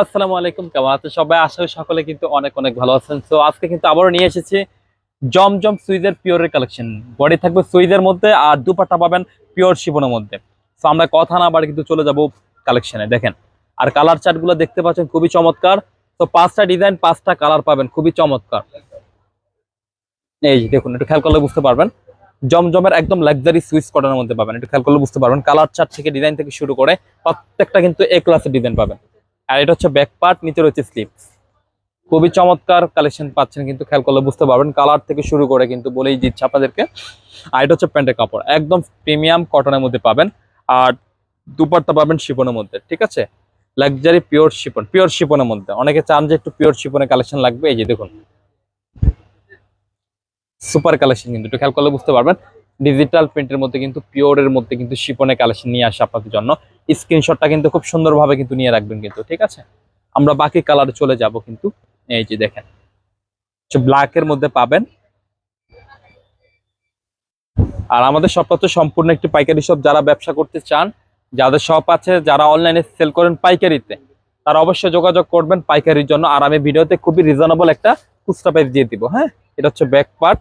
আসসালামু আলাইকুম, কেমন আছেন সবাই? আশা করি সকলে কিন্তু অনেক অনেক ভালো আছেন। তো আজকে কিন্তু আবারও নিয়ে এসেছি জমজম সুইজের পিওরের কালেকশন। বডি থাকবে সুইজের মধ্যে আর দুপাট্টা পাবেন পিওর শিবনের মধ্যে। তো আমরা কথা না বাড়ি কিন্তু চলে যাব কালেকশনে। দেখেন, আর কালার চার্টগুলো দেখতে পাচ্ছেন, খুবই চমৎকার। তো পাঁচটা ডিজাইন, পাঁচটা কালার পাবেন, খুবই চমৎকার। এই যে দেখুন, একটু খেয়াল করলে বুঝতে পারবেন। জমজমের একদম লাক্সারি সুইচ কটনের মধ্যে পাবেন, একটু খেয়াল করলে বুঝতে পারবেন। কালার চার্ট থেকে ডিজাইন থেকে শুরু করে প্রত্যেকটা কিন্তু এ ক্লাসের ডিজাইন পাবেন। আর এটা হচ্ছে ব্যাক পার্ট নিচে রয়েছে স্লিপস খুবই চমৎকার কালেকশন পাচ্ছেন কিন্তু খেয়াল করলে বুঝতে পারবেন। কালার থেকে শুরু করে কিন্তু বলেই দিচ্ছে আপনাদেরকে। আর এটা হচ্ছে প্যান্টের কাপড়। একদম প্রিমিয়াম কটনের মধ্যে পাবেন। আর দুপাট্টা পাবেন শিপনের মধ্যে, ঠিক আছে? লাক্সারি পিওর শিপন পিওর শিপনের মধ্যে। অনেকে চান যে একটু পিওর শিপনের কালেকশন লাগবে। এই যে দেখুন সুপার কালেকশন কিন্তু, একটু খেয়াল করলে বুঝতে পারবেন। ডিজিটাল প্রিন্টের মধ্যে কিন্তু পিওরের মধ্যে কিন্তু শিপনে কালেকশন নিয়ে আসে আপনাদের জন্য। স্ক্রিনশটটা কিন্তু খুব সুন্দরভাবে কিন্তু নিয়ে রাখবেন কিন্তু, ঠিক আছে? আমরা বাকি কালারে চলে যাব কিন্তু, এই যে দেখেন। ব্ল্যাকের মধ্যে পাবেন। আর আমাদের শপটা তো সম্পূর্ণ একটি পাইকারি শপ যারা ব্যবসা করতে চান, যাদের শপ আছে, যারা অনলাইনে সেল করেন পাইকারিতে, তারা অবশ্যই যোগাযোগ করবেন পাইকারির জন্য। আর আমি ভিডিওতে খুবই রিজনেবল একটা খুচরা প্রাইস দিয়ে দিব হ্যাঁ? এটা হচ্ছে ব্যাক পার্ট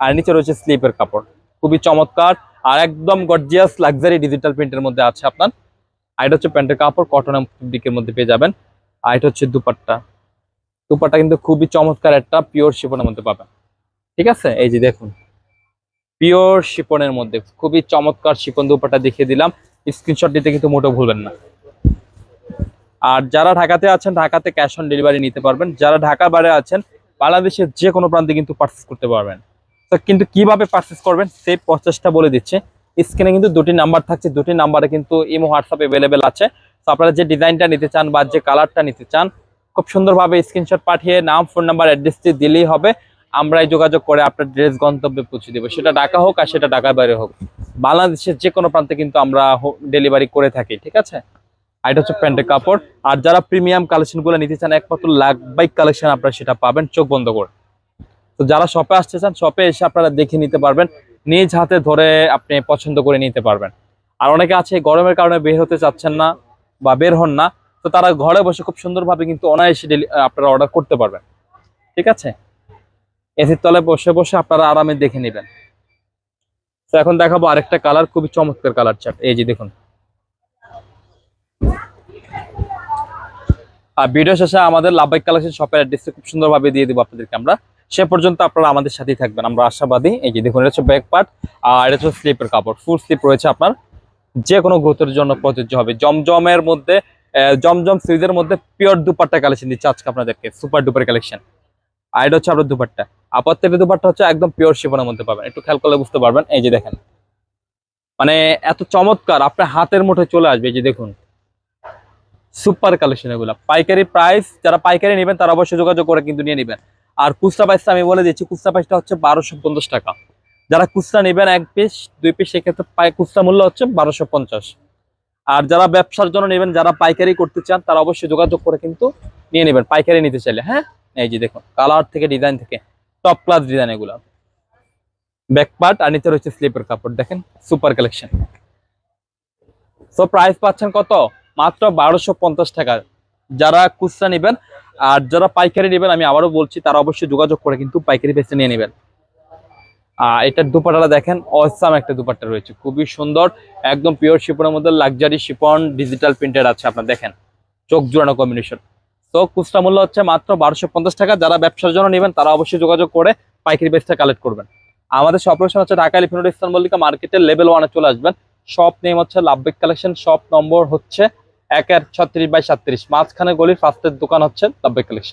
আর নিচে রয়েছে স্লিপের কাপড়। খুবই চমৎকার আর একদম গর্জিয়াস লাক্সারি ডিজিটাল প্রিন্টের মধ্যে আছে আপনার। আর এটা হচ্ছে প্যান্টের কাপড় কটন দিকের মধ্যে পেয়ে যাবেন। আর এটা হচ্ছে দুপাট্টা। দুপাট্টা কিন্তু খুবই চমৎকার একটা পিওর শিপনের মধ্যে পাবেন। ঠিক আছে? এই যে দেখুন। পিওর শিপনের মধ্যে খুবই চমৎকার শিপন দুপাট্টা দেখিয়ে দিলাম। স্ক্রিনশট দিতে কিন্তু মোটেও ভুলবেন না। আর যারা ঢাকাতে আছেন, ঢাকাতে ক্যাশ অন ডেলিভারি নিতে পারবেন। যারা ঢাকার বাইরে আছেন, বাংলাদেশের যে কোনো প্রান্তে কিন্তু পার্চেস করতে পারবেন। তো কিন্তু কীভাবে পার্চেস করবেন, সেই প্রসেসটা বলে দিচ্ছে। স্ক্রিনে কিন্তু দুটি নাম্বার থাকছে, দুটি নাম্বারে কিন্তু ইমো হোয়াটসঅ্যাপ অ্যাভেলেবেল আছে। তো আপনারা যে ডিজাইনটা নিতে চান বা যে কালারটা নিতে চান, খুব সুন্দরভাবে স্ক্রিনশট পাঠিয়ে নাম ফোন নাম্বার অ্যাড্রেসটি দিলেই হবে। আমরাই যোগাযোগ করে আপনার ড্রেস গন্তব্যে পৌঁছে দেবো। সেটা ঢাকা হোক আর সেটা ঢাকার বাইরে হোক। বাংলাদেশের যে কোনো প্রান্তে কিন্তু আমরা ডেলিভারি করে থাকি, ঠিক আছে? আর এটা হচ্ছে প্যান্টের কাপড়। আর যারা প্রিমিয়াম কালেকশনগুলো নিতে চান, একমাত্র লাখ বাইক কালেকশন আপনারা সেটা পাবেন, চোখ বন্ধ করে। তো যারা শপে আসতে চান শপে এসে আপনারা দেখে নিতে পারবেন। নিজ হাতে ধরে আপনি পছন্দ করে নিতে পারবেন। আর অনেকে আছে, গরমের কারণে বের হতে চাচ্ছেন না বা বের হন না। তো তারা ঘরে বসে খুব সুন্দরভাবে কিন্তু অনায়াসে আপনারা অর্ডার করতে পারবেন। ঠিক আছে? এসির তলে বসে বসে আপনারা আরামে দেখে নেবেন। তো এখন দেখাবো আরেকটা কালার খুবই চমৎকার কালার চার্ট এই যে দেখুন। আর ভিডিও শেষে আমাদের লাভবাইক কালেকশন শপের অ্যাড্রেসে খুব সুন্দরভাবে দিয়ে দেবো আপনাদেরকে আমরা। সে পর্যন্ত আপনারা আমাদের সাথেই থাকবেন। আমরা আশাবাদী, এই যে দেখুন, এটা হচ্ছে ব্যাক পার্ট আর এটা হচ্ছে স্লিপের কাপড়। ফুল স্লিপ রয়েছে আপনার যে কোনো গ্রোথের জন্য প্রযোজ্য হবে। জমজমের মধ্যে জমজম সুইজের মধ্যে পিওর দুপাট্টা কালেকশন দিচ্ছে আজকে আপনাদেরকে সুপার ডুপার কালেকশন আর এটা হচ্ছে আপনার দুপাট্টা। আপাতত দুপাট্টা হচ্ছে একদম পিওর শিবনের মধ্যে পাবেন। একটু খেয়াল করলে বুঝতে পারবেন। এই যে দেখেন মানে এত চমৎকার, আপনার হাতের মুঠে চলে আসবে। এই যে দেখুন সুপার কালেকশন এগুলো। পাইকারি প্রাইস যারা পাইকারি নেবেন, তারা অবশ্যই যোগাযোগ করে কিন্তু নিয়ে নেবেন। আর খুচরা প্রাইসটা আমি বলে দিচ্ছি, খুচরা প্রাইসটা হচ্ছে বারোশো পঞ্চাশ টাকা। যারা খুচরা নেবেন এক পিস দুই পিস সেক্ষেত্রে খুচরা মূল্য হচ্ছে বারোশো পঞ্চাশ। আর যারা ব্যবসার জন্য নেবেন, যারা পাইকারি করতে চান, তারা অবশ্যই যোগাযোগ করে কিন্তু নিয়ে নেবেন, পাইকারি নিতে চাইলে হ্যাঁ? এই যে দেখুন কালার থেকে ডিজাইন থেকে টপ ক্লাস ডিজাইন এগুলো। ব্যাক পার্ট আর নিচে রয়েছে স্লিপের কাপড়, দেখেন সুপার কালেকশন সো প্রাইস পাচ্ছেন কত? মাত্র বারোশো পঞ্চাশ টাকা। যারা খুচরা নেবেন আর যারা পাইকারি নেবেন, আমি আবারও বলছি, তারা অবশ্যই যোগাযোগ করে কিন্তু পাইকারি বেসে নিয়ে নেবেন। আর এটার দুপাটাটা দেখেন, অসাম একটা দুপাট্টা রয়েছে, খুবই সুন্দর, একদম পিওর শিপনের মধ্যে লাক্সারি শিপন ডিজিটাল প্রিন্টেড আছে আপনার, দেখেন, চোখ জোড়ানো কম্বিনেশন তো খুচরা মূল্য হচ্ছে মাত্র বারোশো পঞ্চাশ টাকা, যারা ব্যবসার জন্য নেবেন, তারা অবশ্যই যোগাযোগ করে পাইকারি বেসটা কালেক্ট করবেন। আমাদের অপারেশন হচ্ছে ঢাকা লিফিনুর ইসলাম মল্লিকা মার্কেটের লেভেল ওয়ানে চলে আসবেন। শপ নেম হচ্ছে লাভবিক কালেকশন শপ নম্বর হচ্ছে এক এক ছত্রিশ বাই সাত্রিশ। মাঝখানে গলির ফার্স্টের দোকান হচ্ছে লাভবিক কালেকশন